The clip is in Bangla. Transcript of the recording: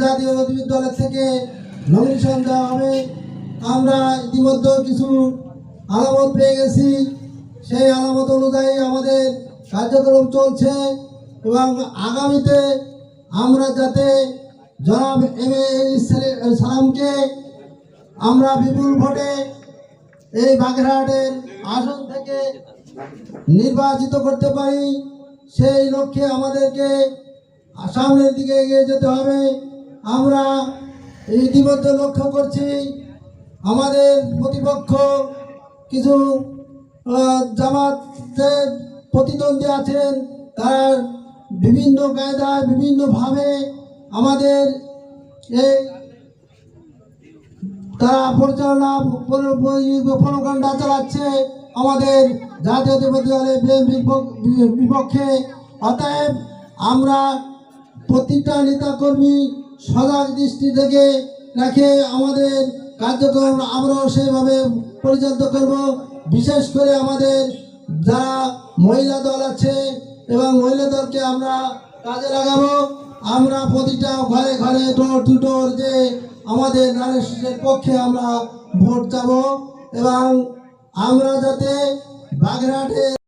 জাতীয় থেকে দেওয়া হবে। আমরা কিছু আলামত পেয়ে গেছি। সেই আলামত অনুযায়ী আমাদের কার্যক্রম চলছে এবং আগামীতে আমরা যাতে জনাব এম এ আমরা বিপুল ভোটে এই বাগেরহাটের আসন থেকে নির্বাচিত করতে পারি। সেই লক্ষ্যে আমাদেরকে সামনের দিকে এগিয়ে যেতে হবে। আমরা ইতিমধ্যে লক্ষ্য করছি আমাদের প্রতিপক্ষ কিছু আহ, জামাতের প্রতিদ্বন্দ্বী আছেন। তার বিভিন্ন কায়দায় বিভিন্নভাবে আমাদের এই তারা পরিচালনা প্রণকাণ্ডা চালাচ্ছে আমাদের জাতীয় বিপক্ষে। অতএব আমরা প্রতিটা নেতাকর্মী সজাগ দৃষ্টি থেকে রেখে আমাদের কার্যক্রম আমরাও সেভাবে পরিচালিত করব। বিশেষ করে আমাদের যারা মহিলা দল আছে এবং মহিলা দলকে আমরা কাজে লাগাবো, আমরা প্রতিটা ঘরে ঘরে ডোর টু ডোর যে আমাদের নারেশের পক্ষে আমরা ভোট যাব এবং আমরা যাতে বাগেরহাটে